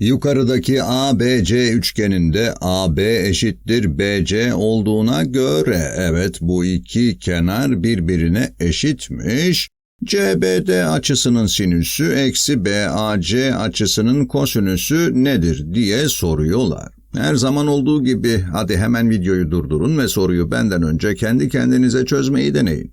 Yukarıdaki ABC üçgeninde AB eşittir BC olduğuna göre evet bu iki kenar birbirine eşitmiş. CBD açısının sinüsü eksi BAC açısının kosinüsü nedir diye soruyorlar. Her zaman olduğu gibi hadi hemen videoyu durdurun ve soruyu benden önce kendi kendinize çözmeyi deneyin.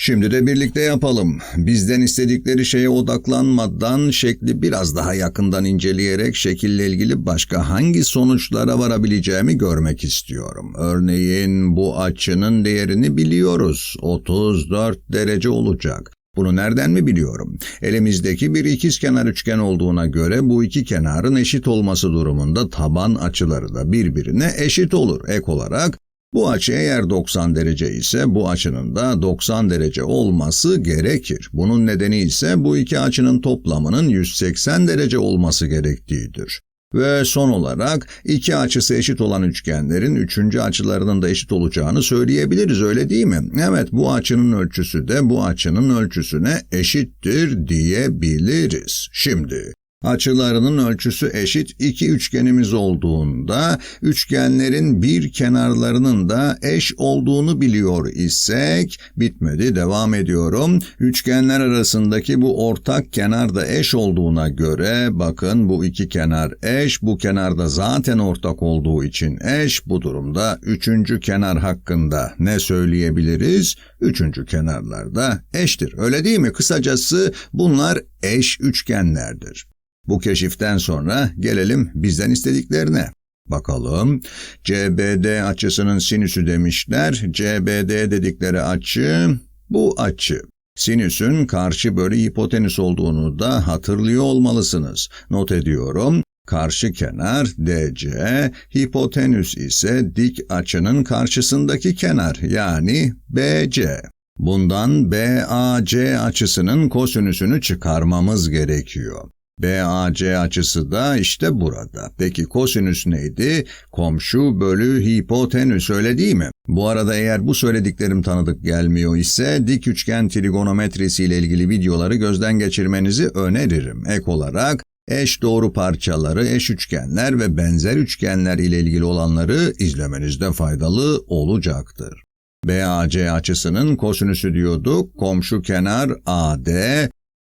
Şimdi de birlikte yapalım. Bizden istedikleri şeye odaklanmadan şekli biraz daha yakından inceleyerek şekille ilgili başka hangi sonuçlara varabileceğimi görmek istiyorum. Örneğin bu açının değerini biliyoruz. 34 derece olacak. Bunu nereden mi biliyorum? Elimizdeki bir ikizkenar üçgen olduğuna göre bu iki kenarın eşit olması durumunda taban açıları da birbirine eşit olur. Ek olarak bu açı eğer 90 derece ise bu açının da 90 derece olması gerekir. Bunun nedeni ise bu iki açının toplamının 180 derece olması gerektiğidir. Ve son olarak iki açısı eşit olan üçgenlerin üçüncü açılarının da eşit olacağını söyleyebiliriz öyle değil mi? Evet bu açının ölçüsü de bu açının ölçüsüne eşittir diyebiliriz. Şimdi Açılarının ölçüsü eşit iki üçgenimiz olduğunda üçgenlerin bir kenarlarının da eş olduğunu biliyor isek bitmedi devam ediyorum. Üçgenler arasındaki bu ortak kenar da eş olduğuna göre bakın bu iki kenar eş bu kenarda zaten ortak olduğu için eş bu durumda üçüncü kenar hakkında ne söyleyebiliriz? Üçüncü kenarlar da eştir öyle değil mi? Kısacası bunlar eş üçgenlerdir. Bu keşiften sonra gelelim bizden istediklerine. Bakalım, CBD açısının sinüsü demişler. CBD dedikleri açı, bu açı. Sinüsün karşı bölü hipotenüs olduğunu da hatırlıyor olmalısınız. Not ediyorum. Karşı kenar DC, hipotenüs ise dik açının karşısındaki kenar yani BC. Bundan BAC açısının kosinüsünü çıkarmamız gerekiyor. BAC açısı da işte burada. Peki kosinüs neydi? Komşu bölü hipotenüs öyle değil mi? Bu arada eğer bu söylediklerim tanıdık gelmiyor ise dik üçgen trigonometrisi ile ilgili videoları gözden geçirmenizi öneririm. Ek olarak eş doğru parçaları, eş üçgenler ve benzer üçgenler ile ilgili olanları izlemenizde faydalı olacaktır. BAC açısının kosinüsü diyorduk. Komşu kenar AD,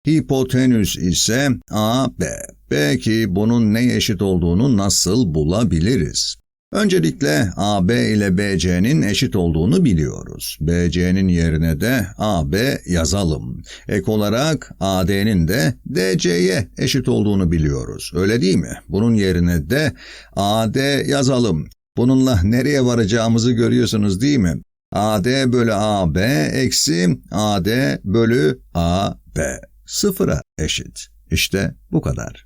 Hipotenüs ise AB. Peki bunun neye eşit olduğunu nasıl bulabiliriz? Öncelikle AB ile BC'nin eşit olduğunu biliyoruz. BC'nin yerine de AB yazalım. Ek olarak AD'nin de DC'ye eşit olduğunu biliyoruz. Öyle değil mi? Bunun yerine de AD yazalım. Bununla nereye varacağımızı görüyorsunuz değil mi? AD bölü AB eksi AD bölü AB sıfıra eşit. İşte bu kadar.